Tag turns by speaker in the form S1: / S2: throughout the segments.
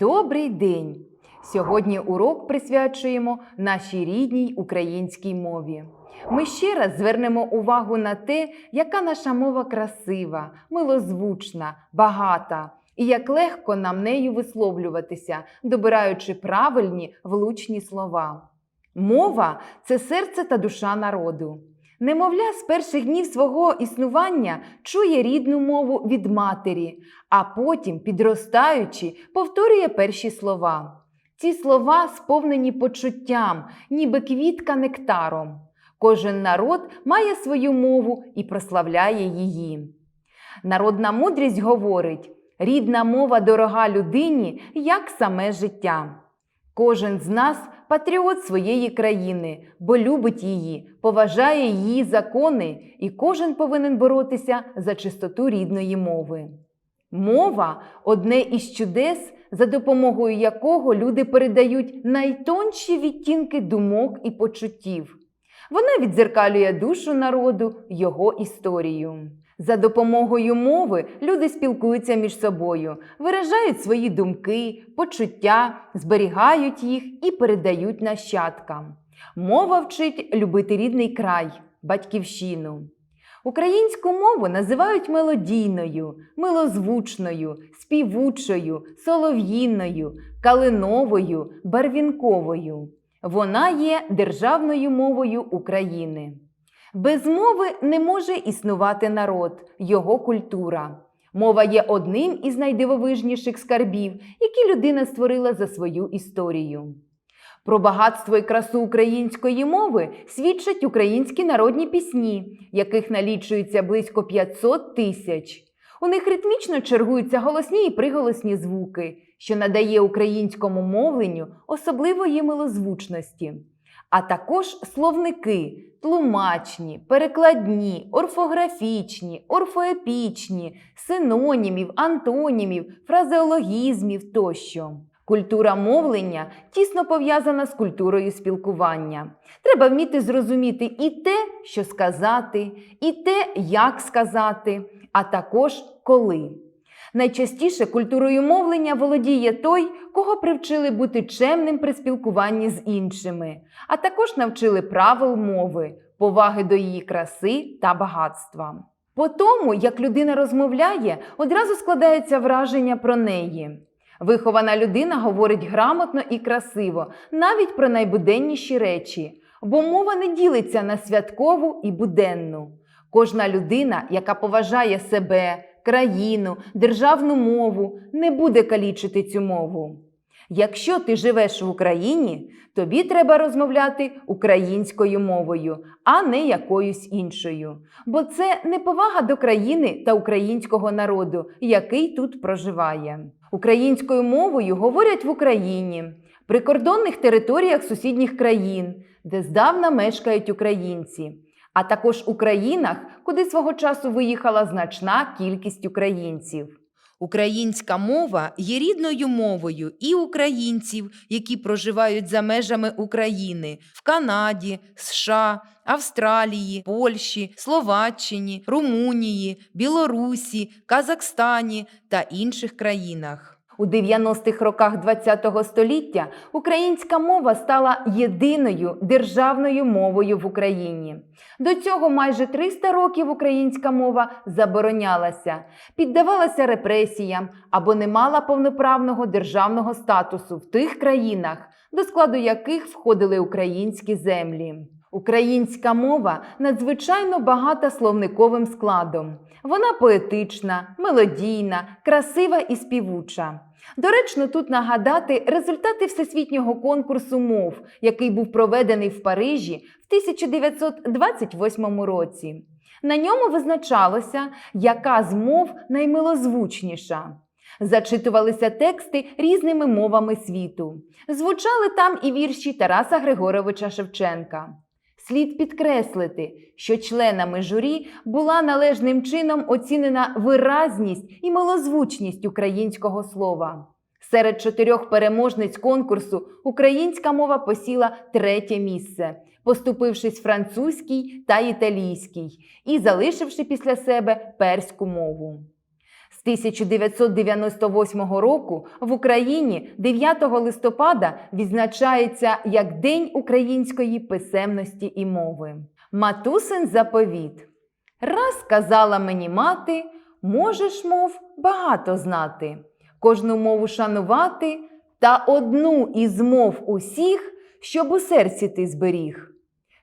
S1: Добрий день! Сьогодні урок присвячуємо нашій рідній українській мові. Ми ще раз звернемо увагу на те, яка наша мова красива, милозвучна, багата, і як легко нам нею висловлюватися, добираючи правильні влучні слова. Мова це серце та душа народу. Немовля з перших днів свого існування чує рідну мову від матері, а потім, підростаючи, повторює перші слова. Ці слова сповнені почуттям, ніби квітка нектаром. Кожен народ має свою мову і прославляє її. Народна мудрість говорить: рідна мова дорога людині, як саме життя. Кожен з нас патріот своєї країни, бо любить її, поважає її закони, і кожен повинен боротися за чистоту рідної мови. Мова одне із чудес, за допомогою якого люди передають найтонші відтінки думок і почуттів. Вона відзеркалює душу народу, його історію. За допомогою мови люди спілкуються між собою, виражають свої думки, почуття, зберігають їх і передають нащадкам. Мова вчить любити рідний край, батьківщину. Українську мову називають мелодійною, милозвучною, співучою, солов'їною, калиновою, барвінковою. Вона є державною мовою України. Без мови не може існувати народ, його культура. Мова є одним із найдивовижніших скарбів, які людина створила за свою історію. Про багатство і красу української мови свідчать українські народні пісні, яких налічується близько 500 тисяч. У них ритмічно чергуються голосні і приголосні звуки, що надає українському мовленню особливої милозвучності, а також словники тлумачні, перекладні, орфографічні, орфоепічні, синонімів, антонімів, фразеологізмів тощо. Культура мовлення тісно пов'язана з культурою спілкування. Треба вміти зрозуміти і те, що сказати, і те, як сказати, а також коли. Найчастіше культурою мовлення володіє той, кого привчили бути чемним при спілкуванні з іншими, а також навчили правил мови, поваги до її краси та багатства. По тому, як людина розмовляє, одразу складається враження про неї. Вихована людина говорить грамотно і красиво, навіть про найбуденніші речі, бо мова не ділиться на святкову і буденну. Кожна людина, яка поважає себе, країну, державну мову, не буде калічити цю мову. Якщо ти живеш в Україні, тобі треба розмовляти українською мовою, а не якоюсь іншою. Бо це неповага до країни та українського народу, який тут проживає. Українською мовою говорять в Україні, прикордонних територіях сусідніх країн, де здавна мешкають українці, а також у країнах, куди свого часу виїхала значна кількість українців.
S2: Українська мова є рідною мовою і українців, які проживають за межами України в Канаді, США, Австралії, Польщі, Словаччині, Румунії, Білорусі, Казахстані та інших країнах.
S1: У 90-х роках ХХ століття українська мова стала єдиною державною мовою в Україні. До цього майже 300 років українська мова заборонялася, піддавалася репресіям або не мала повноправного державного статусу в тих країнах, до складу яких входили українські землі. Українська мова надзвичайно багата словниковим складом. Вона поетична, мелодійна, красива і співуча. Доречно тут нагадати результати всесвітнього конкурсу мов, який був проведений в Парижі в 1928 році. На ньому визначалося, яка з мов наймилозвучніша. Зачитувалися тексти різними мовами світу. Звучали там і вірші Тараса Григоровича Шевченка. Слід підкреслити, що членами журі була належним чином оцінена виразність і милозвучність українського слова. Серед чотирьох переможниць конкурсу українська мова посіла третє місце, поступившись французькій та італійській і залишивши після себе перську мову. З З 1998 року в Україні 9 листопада відзначається як День української писемності і мови. Матусин заповіт. Раз казала мені мати, можеш, мов, багато знати, кожну мову шанувати, та одну із мов усіх, щоб у серці ти зберіг.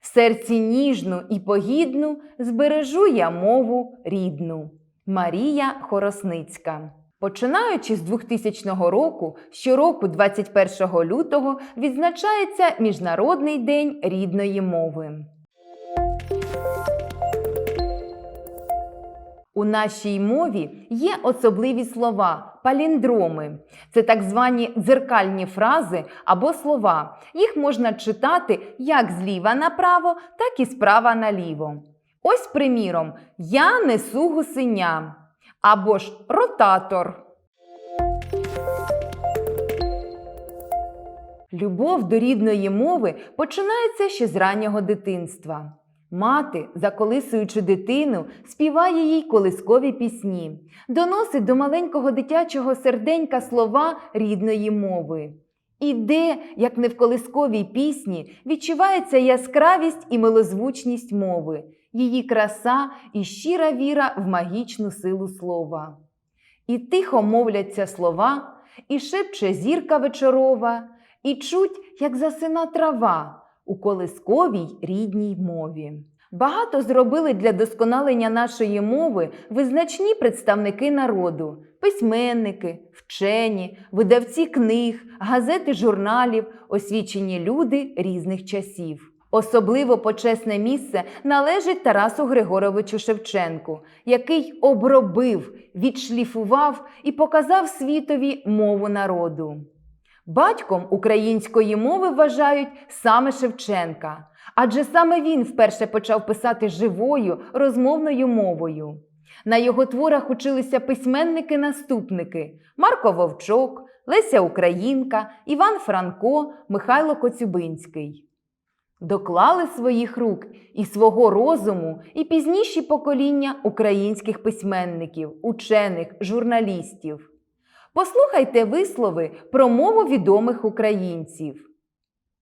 S1: В серці ніжну і погідну збережу я мову рідну. Марія Хоросницька. Починаючи з 2000 року, щороку, 21 лютого, відзначається Міжнародний день рідної мови. У нашій мові є особливі слова паліндроми. Це так звані дзеркальні фрази або слова. Їх можна читати як зліва направо, так і справа наліво. Ось, приміром, я несу гусеня або ж ротатор. Любов до рідної мови починається ще з раннього дитинства. Мати, заколисуючи дитину, співає їй колискові пісні, доносить до маленького дитячого серденька слова рідної мови. І де, як не в колисковій пісні, відчувається яскравість і милозвучність мови, її краса і щира віра в магічну силу слова. І тихо мовляться слова, і шепче зірка вечорова, і чуть, як засина трава у колисковій рідній мові. Багато зробили для досконалення нашої мови визначні представники народу, письменники, вчені, видавці книг, газети журналів, освічені люди різних часів. Особливо почесне місце належить Тарасу Григоровичу Шевченку, який обробив, відшліфував і показав світові мову народу. Батьком української мови вважають саме Шевченка, адже саме він вперше почав писати живою розмовною мовою. На його творах училися письменники-наступники Марко Вовчок, Леся Українка, Іван Франко, Михайло Коцюбинський. Доклали своїх рук і свого розуму і пізніші покоління українських письменників, учених, журналістів. Послухайте вислови про мову відомих українців.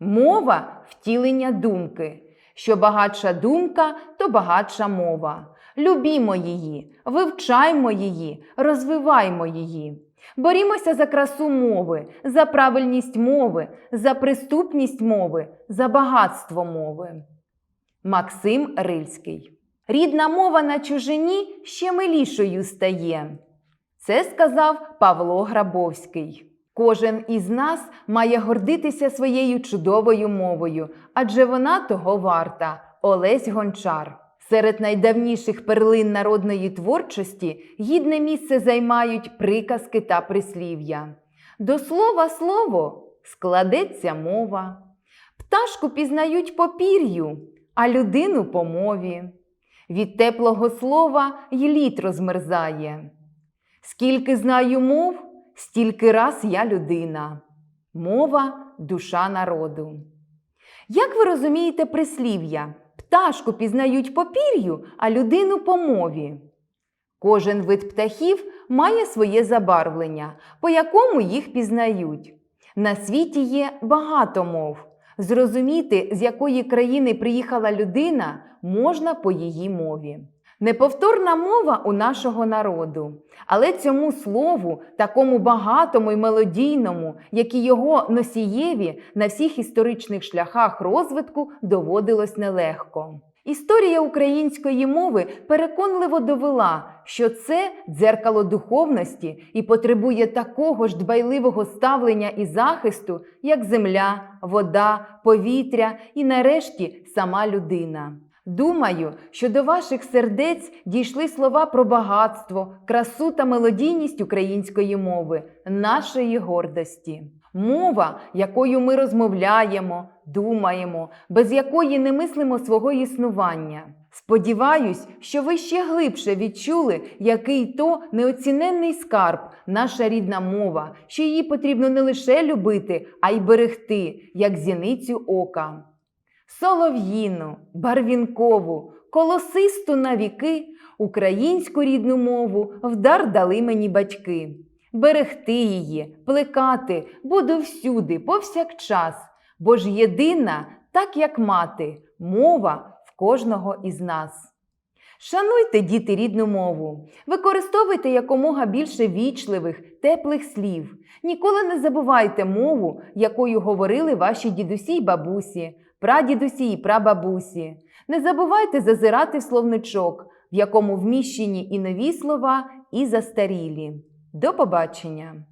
S1: Мова втілення думки. Що багатша думка, то багатша мова. Любімо її, вивчаймо її, розвиваймо її. Борімося за красу мови, за правильність мови, за приступність мови, за багатство мови. Максим Рильський. Рідна мова на чужині ще милішою стає. Це сказав Павло Грабовський. Кожен із нас має гордитися своєю чудовою мовою, адже вона того варта. Олесь Гончар. Серед найдавніших перлин народної творчості гідне місце займають приказки та прислів'я. До слова слово складеться мова. Пташку пізнають по пір'ю, а людину по мові. Від теплого слова й лід розмерзає. Скільки знаю мов, стільки раз я людина. Мова душа народу. Як ви розумієте прислів'я? Пташку пізнають по пір'ю, а людину по мові. Кожен вид птахів має своє забарвлення, по якому їх пізнають. На світі є багато мов. Зрозуміти, з якої країни приїхала людина, можна по її мові. Неповторна мова у нашого народу, але цьому слову, такому багатому й мелодійному, як і його носієві, на всіх історичних шляхах розвитку доводилось нелегко. Історія української мови переконливо довела, що це дзеркало духовності і потребує такого ж дбайливого ставлення і захисту, як земля, вода, повітря і, нарешті, сама людина. Думаю, що до ваших сердець дійшли слова про багатство, красу та мелодійність української мови, нашої гордості. Мова, якою ми розмовляємо, думаємо, без якої не мислимо свого існування. Сподіваюсь, що ви ще глибше відчули, який то неоціненний скарб, наша рідна мова, що її потрібно не лише любити, а й берегти, як зіницю ока. Солов'їну, барвінкову, колосисту на віки, Українську рідну мову вдар дали мені батьки. Берегти її, плекати буду всюди, повсякчас, бо ж єдина, так як мати, мова в кожного із нас. Шануйте, діти, рідну мову, використовуйте якомога більше вічливих, теплих слів. Ніколи не забувайте мову, якою говорили ваші дідусі й бабусі, прадідусі і прабабусі. Не забувайте зазирати в словничок, в якому вміщені і нові слова, і застарілі. До побачення!